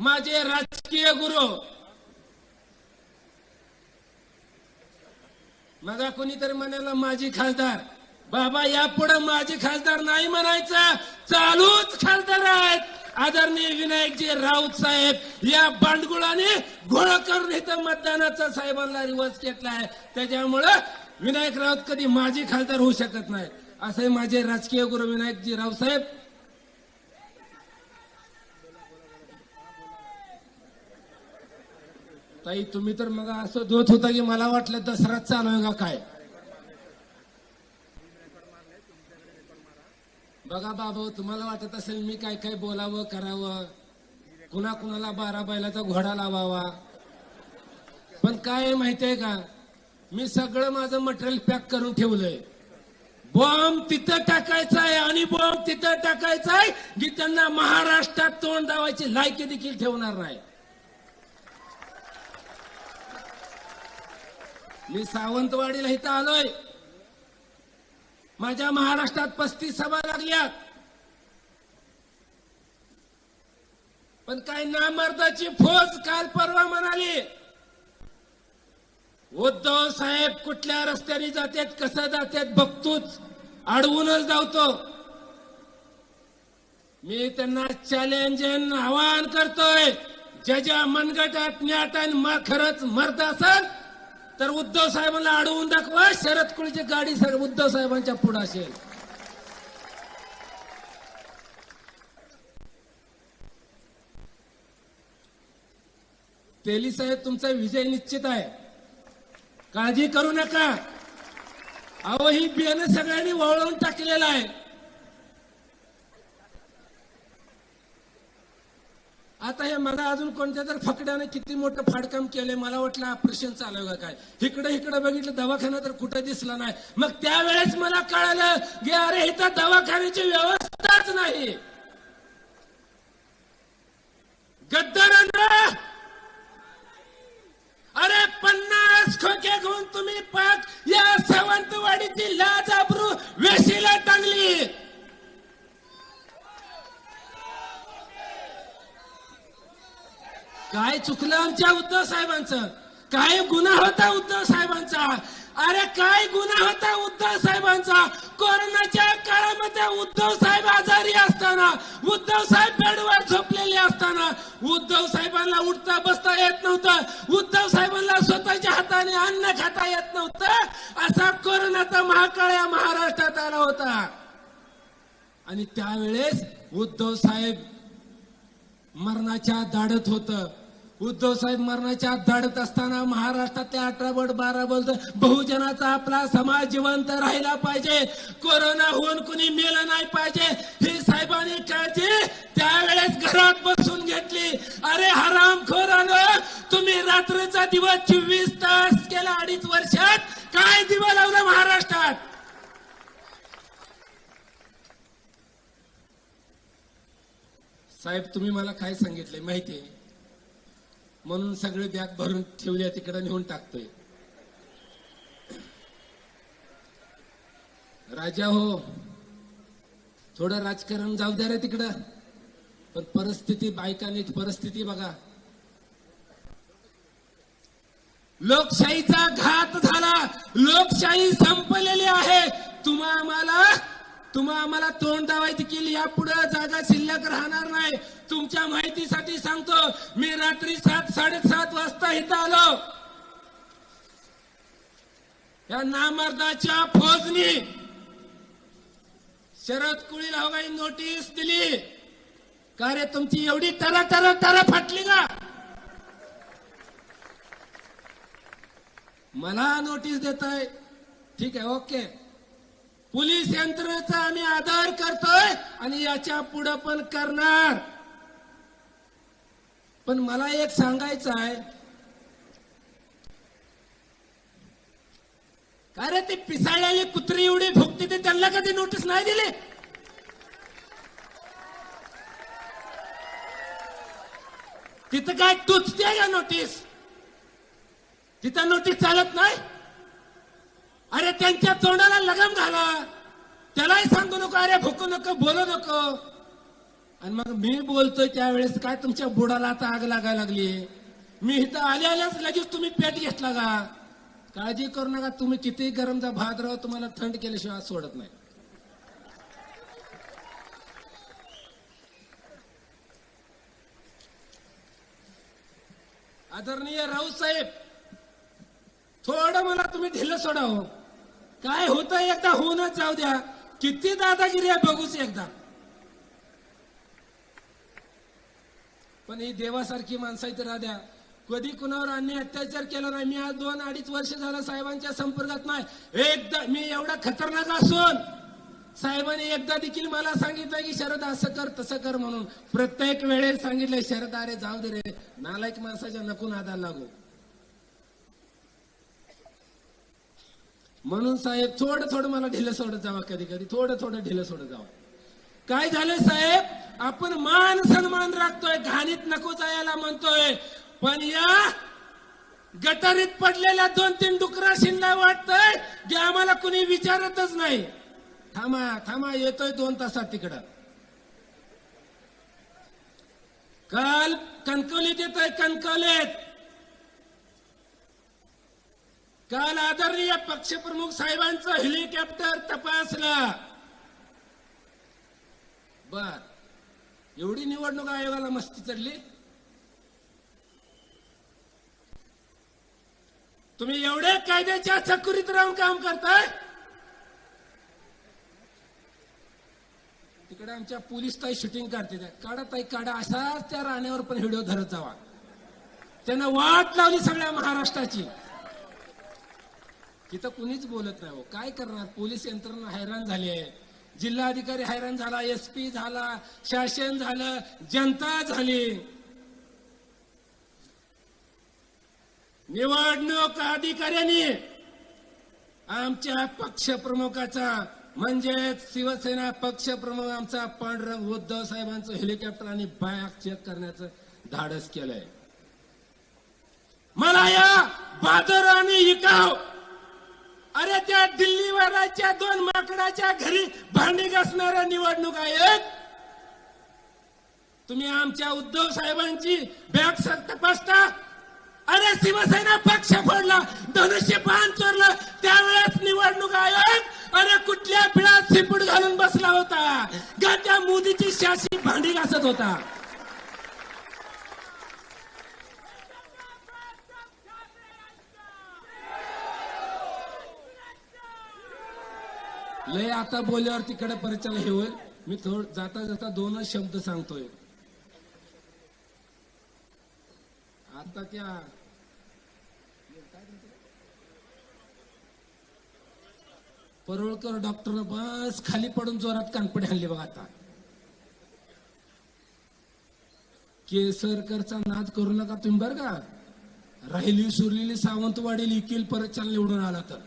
माझे राजकीय गुरु. मगा कोणीतरी म्हणाला माझी खासदार बाबा यापुढे माझी खासदार नाही म्हणायचं. चालूच खासदार आहेत. आदरणीय विनायकजी राऊत साहेब या बांडगुळाने घोळ करून इथं मतदानाचा साहेबांना रिवर्स घेतलाय त्याच्यामुळं विनायक राऊत कधी माझी खासदार होऊ शकत नाही. असे माझे राजकीय गुरु विनायकजी राऊत साहेब ताई तुम्ही तर मग असं धोत होता की मला वाटलं दसराच चालू आहे का काय? बघा बाबा तुम्हाला वाटत असेल मी काय काय बोलावं करावं? कुणा कुणाला बारा बैलाचा घोडा लावावा? पण काय आहे माहितीये का? मी सगळं माझं मटेरियल पॅक करून ठेवलंय. बॉम्ब तिथं टाकायचा आहे आणि बॉम्ब तिथं टाकायचा आहे की त्यांना महाराष्ट्रात तोंड दावायची लायकी देखील ठेवणार नाही. मी सावंतवाडीला इथं आलोय. माझ्या महाराष्ट्रात पस्तीस सभा लागल्यात. पण काय नामर्दाची फौज काल परवा म्हणाली उद्धव साहेब कुठल्या रस्त्याने जातात कसं जातात बघतोच. अडवूनच धावतो. मी त्यांना चॅलेंज आवाहन करतोय ज्याच्या मनगटात ज्ञात आणि खरंच मर्द असेल तर उद्धव साहेबांना अडवून दाखवा शरद कुळीची गाडी सर उद्धव साहेबांच्या पुढे असेल. तेली साहेब तुमचा विजय निश्चित आहे. काळजी करू नका. अहो ही बियाणं सगळ्यांनी वळवून टाकलेलं आहे. आता हे मला अजून कोणत्या तर फकड्याने किती मोठं फाडकाम केलंय मला वाटलं ऑपरेशन चालू का काय? इकडे इकडे बघितलं दवाखाना तर कुठं दिसला नाही. मग त्यावेळेस मला कळालं की अरे इथं दवाखान्याची व्यवस्थाच नाही. गद्दारांना अरे पन्नास खोके घेऊन तुम्ही पाक काय चुकलं आमच्या उद्धव साहेबांचं? काय गुन्हा होता उद्धव साहेबांचा? अरे काय गुन्हा होता उद्धव साहेबांचा? कोरोनाच्या काळामध्ये उद्धव साहेब आजारी असताना उद्धव साहेब बेडवर झोपलेले असताना उद्धव साहेबांना उठता बसता येत नव्हतं उद्धव साहेबांना स्वतःच्या हाताने अन्न खाता येत नव्हतं असा कोरोनाचा महाकाळ या महाराष्ट्रात आला होता. आणि त्यावेळेस उद्धव साहेब मरणाच्या दाडत होतं. उद्धव साहेब मरणाच्या धाडत असताना महाराष्ट्रातल्या अठरा बोट बारा बोलत बहुजनाचा आपला समाज जिवंत राहिला पाहिजे. कोरोना होऊन कुणी मेलं नाही पाहिजे. ही साहेबांनी काळजी त्यावेळेस घरात बसून घेतली. अरे हराम खोरानं तुम्ही रात्रीचा दिवस चोवीस तास केला अडीच वर्षात. काय दिवा लावला महाराष्ट्रात? साहेब तुम्ही मला काय सांगितले माहिती आहे म्हणून सगळे बॅग भरून ठेवले तिकडे नेऊन टाकतोय. राजा हो थोडं राजकारण जाऊ द्या रे तिकडं. पण परिस्थिती बायकांनी परिस्थिती बघा. लोकशाहीचा घात झाला. लोकशाही संपलेली आहे. तुम्हा आम्हाला तुम्हा आम्हाला तोंड दावायची केली यापुढे जागा शिल्लक राहणार नाही. तुमच्या माहितीसाठी सांगतो मी रात्री सात साडेसात वाजता इथं आलो. या नामर्दाच्या फौजनी शरद कुळी हो नोटीस दिली. का रे तुमची एवढी तरा तरा तरा फाटली का? मला नोटीस देत आहे ठीक आहे ओके. पोलीस यंत्रणेचा आम्ही आदर करतोय आणि याच्यापुढे पण करणार. पण मला एक सांगायचं आहे. अरे रे ती पिसाळलेली कुत्री एवढी भुकती ते त्यांना कधी नोटीस नाही दिली? तिथं काय तुचते का नोटीस तिथं नोटीस चालत नाही? अरे त्यांच्या तोंडाला लगाम घाला. त्यालाही सांगू नको अरे भुकू नको बोलू नको. आणि मग मी बोलतोय त्यावेळेस काय तुमच्या बुडाला आता आग लागायला लागली? मी इथं आल्या आल्याच लगेच तुम्ही पेट घेतला का? काळजी करू नका तुम्ही किती गरमचा भात राहू तुम्हाला थंड केल्याशिवाय सोडत नाही. आदरणीय राऊत साहेब थोडं मला तुम्ही ढिलं सोडावं. काय होतं एकदा होऊनच जाऊ द्या. किती दादागिरी आहे बघूच एकदा. पण ही देवासारखी माणसं इथे राहद्या कधी कुणावर अन्याय अत्याचार केला नाही. मी आज दोन अडीच वर्ष झालं साहेबांच्या संपर्कात नाही. एकदा मी एवढा खतरनाक असून साहेबांनी एकदा देखील मला सांगितलं की शरद असं कर तसं कर म्हणून. प्रत्येक वेळेस सांगितलं शरद अरे जाऊ दे रे. नालायक माणसाच्या नकून आधार लागू. म्हणून साहेब थोडं थोडं मला ढिलं सोडत जावा कधी कधी. थोडं थोडं ढिलं सोडत जावा. काय झालं साहेब? आपण मान सन्मान राखतोय घाणीत नको जायला म्हणतोय. पण या गटारीत पडलेल्या दोन तीन डुकराशींना वाटतंय जे आम्हाला कुणी विचारतच नाही. थांबा थांबा येतोय दोन तासात तिकडं. काल कणकवलीत येतोय कणकवलीत. काल आदरणीय पक्षप्रमुख साहेबांचं हेलिकॉप्टर तपासलं. बर. एवढी निवडणूक आयोगाला मस्ती चढली? तुम्ही एवढे कायद्याच्या चकुरीत राहून काम करताय? तिकडे आमच्या पोलीस ताई शूटिंग करते काढा ताई काढा. असाच त्या राण्यावर पण व्हिडिओ धरत जावा. त्यानं वाट लावली सगळ्या महाराष्ट्राची. तिथं कुणीच बोलत नाही हो. काय करणार? पोलीस यंत्रणा हैराण झाली आहे. जिल्हाधिकारी हैराण झाला एस पी झाला शासन झालं जनता झाली. निवडणूक अधिकाऱ्यांनी आमच्या पक्षप्रमुखाचा म्हणजेच शिवसेना पक्षप्रमुख आमचा पांडुरंग उद्धव साहेबांचं हेलिकॉप्टर आणि बॅग चेक करण्याचं धाडस केलंय. मला या बादर आणि इकाव अरे त्या दिल्लीवराच्या दोन माकडाच्या घरी भांडी घासणाऱ्या निवडणूक आहेत. तुम्ही आमच्या उद्धव साहेबांची बॅग सर तपासता. अरे शिवसेना पक्ष फोडला धनुष्य पान चोरलं त्यावेळेस निवडणूक आयोग. अरे कुठल्या पिळात शिपूट घालून बसला होता. का त्या मोदीची शासी भांडी घासत होता. लय आता बोलल्यावर तिकडे परिचय हे होईल. मी थोड जाता जाता दोनच शब्द सांगतोय. आता त्या परोळकर डॉक्टर बस खाली पडून जोरात कानपडे हल्ले बघा आता. केसरकरचा नाद करू नका तुम्ही बर का. राहिली सुरलेली सावंतवाडी लिखील परत चाल निवडून आला तर.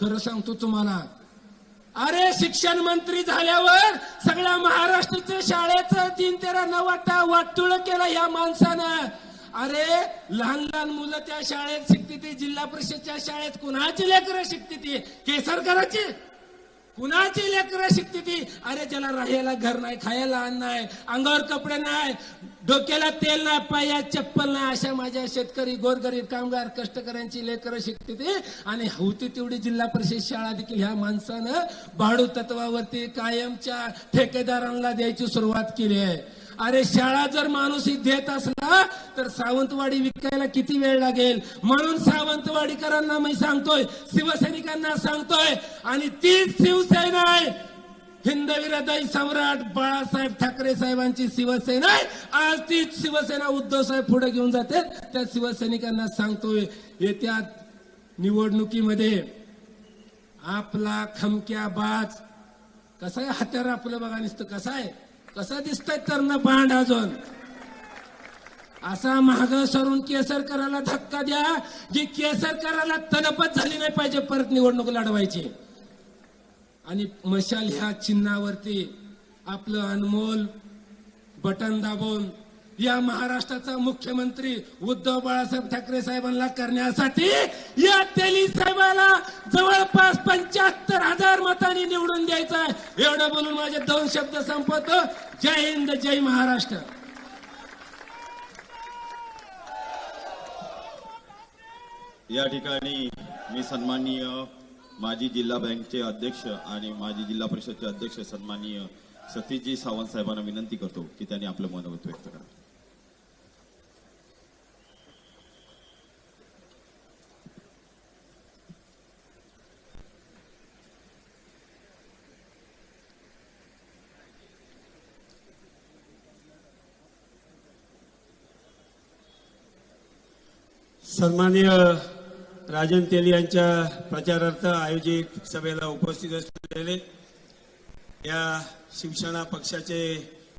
खरं सांगतो तुम्हाला. अरे शिक्षण मंत्री झाल्यावर सगळ्या महाराष्ट्राचं शाळेचं तीन तेरा न वाटा वाटतुळ केलं या माणसानं. अरे लहान लहान मुलं त्या शाळेत शिकते ती जिल्हा परिषदच्या शाळेत कुणाची लेकरं शिकते ती? केसरकराची? कुणाची लेकरं शिकते ती? अरे ज्याला राहायला घर नाही खायला अन्न नाही अंगावर कपडे नाही डोक्याला तेल नाही पायात चप्पल नाही अशा माझ्या शेतकरी गोरगरीब कामगार कष्टकऱ्यांची लेकरं शिकते ती. आणि होती तेवढी जिल्हा परिषद शाळा देखील ह्या माणसानं भाडू तत्वावरती कायमच्या ठेकेदारांना द्यायची सुरुवात केली आहे. अरे शाळा जर माणूस देत असला तर सावंतवाडी विकायला किती वेळ लागेल? म्हणून सावंतवाडीकरांना मी सांगतोय शिवसैनिकांना सांगतोय आणि तीच शिवसेना आहे. हिंदवीरदय सम्राट बाळासाहेब ठाकरे साहेबांची शिवसेना आहे. आज तीच शिवसेना उद्धव साहेब पुढे घेऊन जाते. त्या शिवसैनिकांना सांगतोय येत्या निवडणुकीमध्ये आपला खमक्या बाज कसा आहे? हत्यार आपलं बघा नुसतं कसं आहे? कसं दिसतंय तरण पांड अजून? असा महाग सरून केसरकराला धक्का द्या जी केसरकराला तलपच झाली नाही पाहिजे परत निवडणूक लढवायची. आणि मशाल ह्या चिन्हावरती आपलं अनमोल बटन दाबून या महाराष्ट्राचा मुख्यमंत्री उद्धव बाळासाहेब ठाकरे साहेबांना करण्यासाठी या तेली साहेबाला जवळपास पंच्याहत्तर हजार मतांनी निवडून द्यायचं आहे. एवढं बोलून माझे दोन शब्द संपवतो. जय हिंद जय महाराष्ट्र. या ठिकाणी मी सन्माननीय माजी जिल्हा बँकचे अध्यक्ष आणि माजी जिल्हा परिषदचे अध्यक्ष सन्माननीय सतीशजी सावंत साहेबांना विनंती करतो की त्यांनी आपलं मनोगत व्यक्त करा. सन्माननीय राजन तेली यांच्या प्रचारार्थ आयोजित सभेला उपस्थित असलेले या शिवसेना पक्षाचे